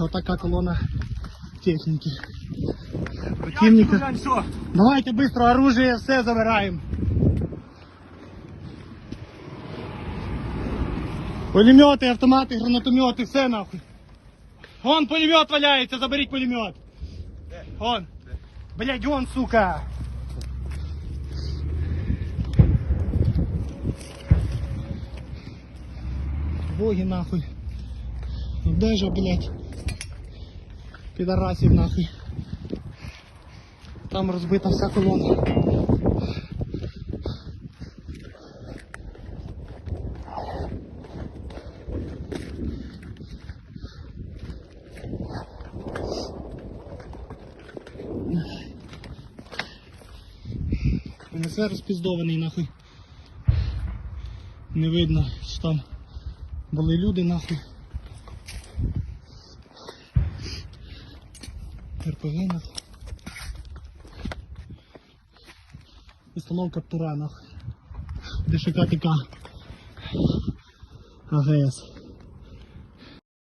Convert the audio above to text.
отака колона техніки. Противника. все. Давайте быстро оружие, все забираємо. Пулемети, автомати, гранатомети, все нахуй. Вон пулемет валяється, заберіть пулемет. Вон. Блядь, вон, сука. Боги нахуй. Ну де же, блядь? Підарасів нахуй. Там розбита вся колона. НСР розпіздований нахуй. Не видно, що там були люди нахуй. Нахуй. Установка Тура нахуй. ДШК ТК. АГС.